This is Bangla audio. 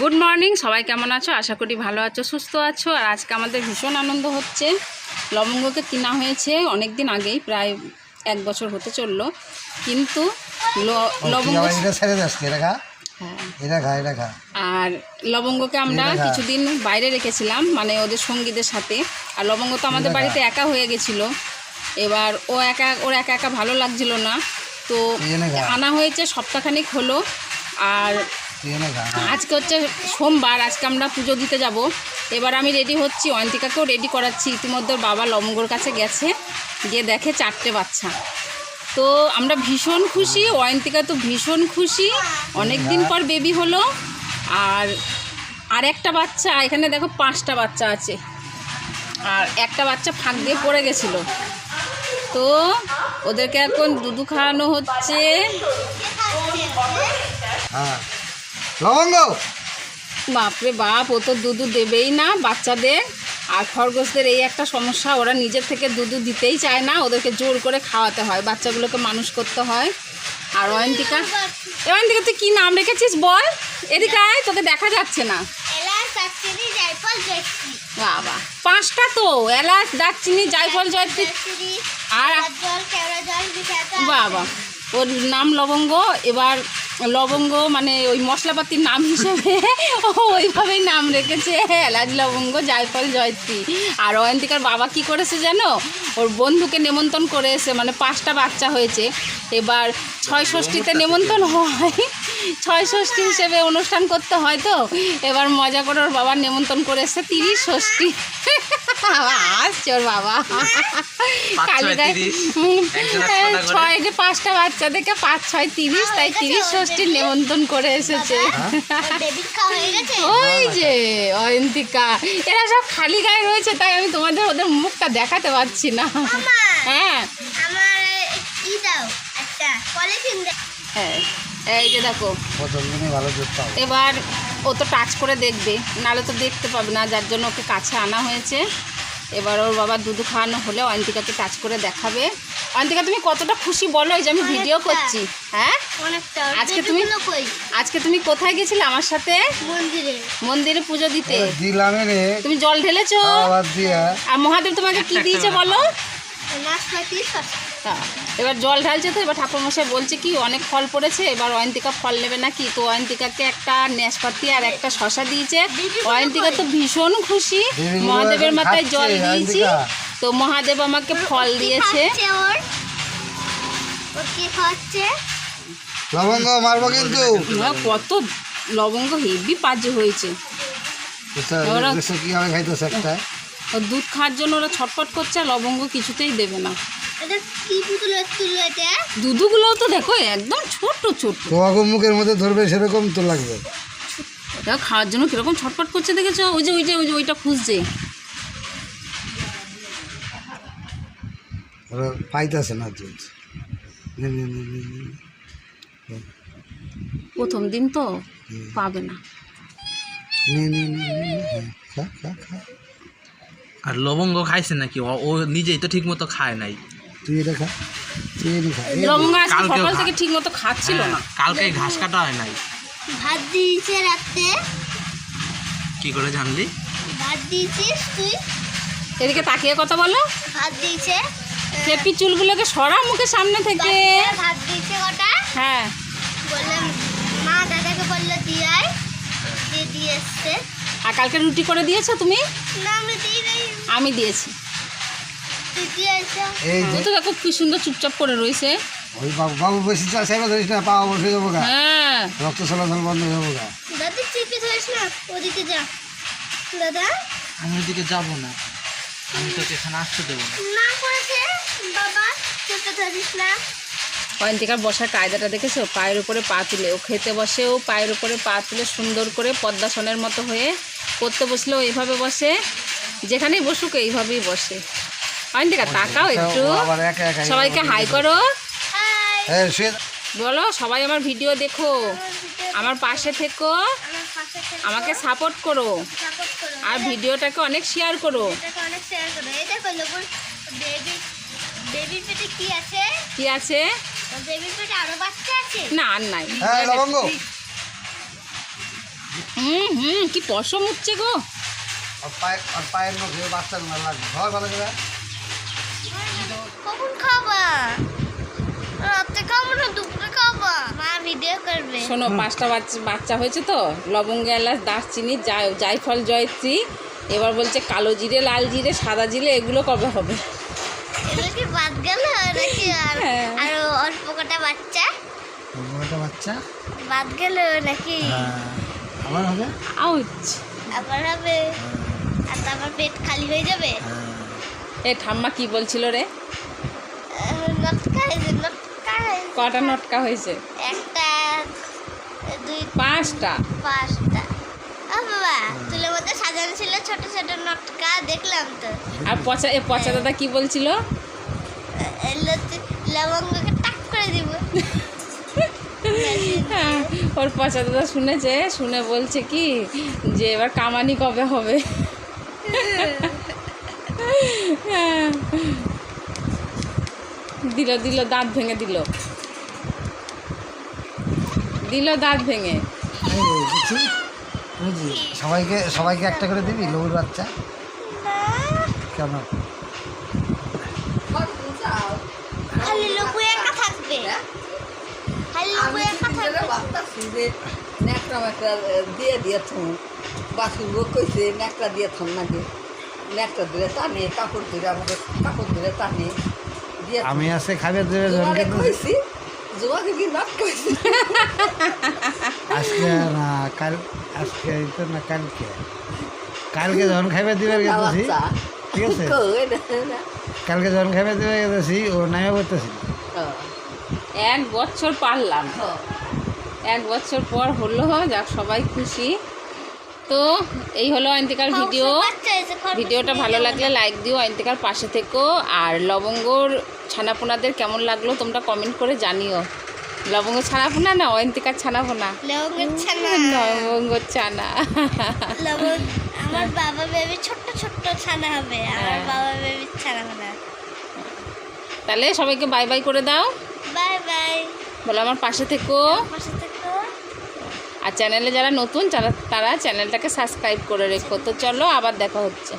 গুড মর্নিং সবাই কেমন আছো? আশা করি ভালো আছো সুস্থ আছো। আর আজকে আমাদের ভীষণ আনন্দ হচ্ছে। লবঙ্গকে কিনা হয়েছে অনেক দিন আগেই প্রায় এক বছর হতে চলল। কিন্তু লবঙ্গ হ্যাঁ। আর লবঙ্গকে আমরা। কিছুদিন বাইরে রেখেছিলাম মানে ওদের সঙ্গীদের সাথে। আর লবঙ্গ তো আমাদের বাড়িতে একা হয়ে গেছিল। এবার ও একা ওর একা একা ভালো লাগছিল না। তো আনা হয়েছে সপ্তাহখানিক হলো। আর আজকে হচ্ছে সোমবার, আজকে আমরা পুজো দিতে যাব। এবার আমি রেডি হচ্ছি অয়ন্তিকাকেও রেডি করাচ্ছি। ইতিমধ্যে বাবা লবঙ্গর কাছে গেছে, গিয়ে দেখে চারটে বাচ্চা। তো আমরা ভীষণ খুশি অয়ন্তিকা তো ভীষণ খুশি। অনেক দিন পর বেবি হলো, আর আর একটা বাচ্চা, এখানে দেখো পাঁচটা বাচ্চা আছে। আর একটা বাচ্চা ফাঁক দিয়ে পড়ে গেছিল। তো ওদেরকে এখন দুধু খাওয়ানো হচ্ছে। হ্যাঁ। লবঙ্গ। বাপরে বাপ ও তো দুধু দেবেই না বাচ্চাদের। আর খরগোশদের এই একটা সমস্যা ওরা নিজের থেকে দুধু দিতেই চায় না ওদেরকে জোর করে খাওয়াতে হয় বাচ্চাগুলোকে মানুষ করতে হয়। আর অয়ন্তিকা অয়ন্তিকা তুই কী নাম রেখেছিস বল? এদিকে আয় তোকে দেখা যাচ্ছে না। বাবা পাঁচটা তো এলাচ দারচিনি জায়ফল জয়ত্রী আর বাবা ওর নাম লবঙ্গ এবার লবঙ্গ মানে ওই মশলাপাতির নাম হিসেবে ওইভাবেই নাম রেখেছে এলাচ লবঙ্গ জায়ফল জয়ত্রী। আর অয়ন্তিকার বাবা কি করেছে জানো? ওর বন্ধুকে নেমন্তন্ন করে এসে মানে পাঁচটা বাচ্চা হয়েছে। এবার ছয় ষষ্ঠীতে নেমন্তন্ন হয়। ছয় ষষ্ঠী হিসেবে অনুষ্ঠান করতে হয় তো। এবার মজা করে ওর বাবার নেমন্তন্ন করে এসে তিরিশ ষষ্ঠী আসছে ওর বাবা। পাঁচ ছয় যে পাঁচটা বাচ্চা থেকে পাঁচ ছয় তিরিশ তাই তিরিশ ষষ্ঠীর নেমন্তন্ন করে এসেছে। হয়ে। গেছে? ওই যে অয়ন্তিকা। এরা সব খালি গায়ে রয়েছে তাই আমি তোমাদের ওদের মুখটা দেখাতে পারছি না। হ্যাঁ। হ্যাঁ। এই যে দেখো এবার ও তো টাচ করে দেখবে নাহলে তো দেখতে পাবে না যার জন্য ওকে কাছে আনা হয়েছে। এবার ওর বাবা দুধু খাওয়ানো হলে অন্তিকাকে টাচ করে দেখাবে। অন্তিকা তুমি কতটা খুশি বলো এই যে আমি ভিডিও করছি হ্যাঁ? আজকে তুমি- আজকে তুমি কোথায় গেছিলে আমার সাথে? মন্দিরে। মন্দিরে পুজো দিতে। দিলাম রে। তুমি জল ঢেলেছো? আর মহাদেব তোমাকে কি দিয়েছে বলো? এবার জল ঢালছে তো এবার ঠাকুরমশাই বলছে কি অনেক ফল পড়েছে এবার অয়ন্তিকা ফল নেবে নাকি? তো অয়ন্তিকাকে একটা নেশপাতি আর একটা শশা দিয়েছে। অয়ন্তিকা তো ভীষণ খুশি। মহাদেবের মাথায় জল দিয়েছি। তো মহাদেব আমাকে ফল দিয়েছে। কি লবঙ্গ মারবো কিন্তু। কত লবঙ্গ হেভি পাজে হয়েছে। ওরা- কীভাবে খাইতেছে একটা। দুধ খাওয়ার জন্য ওরা ছটফট করছে আর লবঙ্গ কিছুতেই দেবে না এটা কি পুতুল তুলো এটা দুধুগুলোও তো দেখো একদম ছোট ছোট তোমাকে মুখের মধ্যে ধরবে সেরকম তো লাগবে দেখো খাওয়ার জন্য কীরকম ছটফট করছে দেখেছ ওই যে ওই যে ওই যে ওইটা খুঁজছে ওরা পাইতেছে না দুধ নে, নে, নে, নে, নে। প্রথম দিন তো পাবে না নে, নে, নে, নে, নে। হ্যাঁ, খা, খা, খা। আর লবঙ্গ খাইছে নাকি? ও ও নিজেই তো ঠিক মতো খায় নাই। তুই এটা খা। লবঙ্গ আজকে সকাল থেকে ঠিক মতো খাচ্ছিল না। হ্যাঁ, কালকে ঘাস কাটা হয় নাই। ভাত দিয়েছে রাতে। কি করে জানলি? ভাত দিয়েছিস তুই? এদিকে তাকিয়ে কথা বলো। ভাত দিয়েছে। চুলগুলোকে সরা মুখের সামনে থেকে। ভাত দিয়েছে কটা? হ্যাঁ। বললাম মা দাদাকে বলল দিয়ে আয়। দিয়ে দিয়ে এসছে। আর কালকে রুটি করে দিয়েছ তুমি? আমি দিয়েছি। কি সুন্দর চুপচাপ করে রয়েছে। ওই বাবু বাবু বেশি চা চাইবে ধরিস না পাওয়া বসে যাব গা। হ্যাঁ। রক্ত চলাচল বন্ধ হয়ে যাব গা। দাদা চিপে ধরিস না ওদিকে যা। দাদা? আমি ওদিকে যাব না। আমি তোকে এখানে আসতে দেবো না। না করেছে বাবা চিপে ধরিস না। অয়ন্তিকার বসার কায়দাটা দেখেছ? পায়ের উপরে পা তুলে। ও খেতে বসে ও পায়ের উপরে পা তুলে সুন্দর করে পদ্মাসনের মতো হয়ে পড়তে বসলেও এইভাবে বসে। যেখানেই বসুক এইভাবেই বসে। অয়ন্তিকা তাকাও একটু। ও সবাইকে হাই করো। বলো সবাই আমার ভিডিও দেখো। আমার পাশে থেকো। আমাকে সাপোর্ট করো। আর ভিডিওটাকে অনেক শেয়ার করো। আছে? কি আছে? বেবির পেটে আরও বাচ্চা আছে? না আর নাই। হ্যাঁ লবঙ্গ। হুম হুম কি পশম উঠছে গো। আর পায়ে আর পায়ের মুখে বাচ্চার লাগবে হয় ভালো করে। কখন খাবা? রাতে খাব না দুপুরে খাবা? মা ভিডিও করবে। শোনো পাঁচটা বাচ্চা বাচ্চা হয়েছে তো? লবঙ্গ এলাচ দারচিনি জায় জায়ফল জয়ত্রী এবার বলছে কালো জিরে লাল জিরে সাদা জিরে এগুলো কবে হবে? এগুলো কি বাদ গেল? নাকি আর হ্যাঁ। আর অল্প কটা বাচ্চা? একটা বাচ্চা? বাদ গেল নাকি? হ্যাঁ। আবার হবে? আউচ। আবার হবে। আর তারপর পেট খালি হয়ে যাবে? হ্যাঁ। এ ঠাম্মা কি বলছিল রে? লটকা হয়েছে হয়েছে। কটা নটকা হয়েছে? একটা দুই পাঁচটা। পাঁচটা। ও বাবা তুলের মধ্যে সাজানো ছিল ছোট ছোট নটকা দেখলাম তো। আর পচা এ পচা দাদা কি বলছিল? এ- ওর পচা দাদা শুনেছে শুনে বলছে কি যে এবার কামানি কবে হবে? হ্যাঁ। দিল দিল দাঁত ভেঙে দিল। দিল দাঁত ভেঙে। সবাইকে সবাইকে একটা করে দিবি লবুর বাচ্চা? কেন খালি লোকু একা থাকবে খালি লোকু একা থাকবে ন্যাকড়া ম্যাকড়া দিয়ে দিয়েছুন বাসুর কইছে ন্যাকড়া দিয়েছুন নাকি? ন্যাকড়া দিলে টানে কাপড় ধরে আমাকে কাপড় ধরে টানে দিয়ে আমি আজকে খাবে জনকে কইছি জোয়াকে কি নাক কইছি। আজকে না কাল আজকে তো না কালকে। কালকে যখন খাইবে দিবে গেছি ঠিক আছে। কালকে যখন খাইবে দিবে গেছি ও নামে বলতেছি হ্যাঁ, এক বছর পারলাম। এক বছর পর হলো যাক সবাই খুশি। তো এই হলো অন্তিকার ভিডিও ভিডিওটা ভালো লাগলে লাইক দিও অন্তিকার পাশে থেকো। আর লবঙ্গর ছানাপোনাদের কেমন লাগল তোমরা কমেন্ট করে জানিও। লবঙ্গ ছানাপোনা না অন্তিকার ছানাপোনা? লবঙ্গ ছানা। আমার বাবা বেবি ছোট্ট ছোট্ট ছানা হবে আমার হ্যাঁ। বাবা বেবির ছানা হবে তাহলে সবাইকে বাই বাই করে দাও। বাই বাই বলো আমার পাশে থেকো। পাশে থেকো আর চ্যানেলে যারা নতুন তারা চ্যানেলটাকে সাবস্ক্রাইব করে রেখো। তো চলো আবার দেখা হচ্ছে।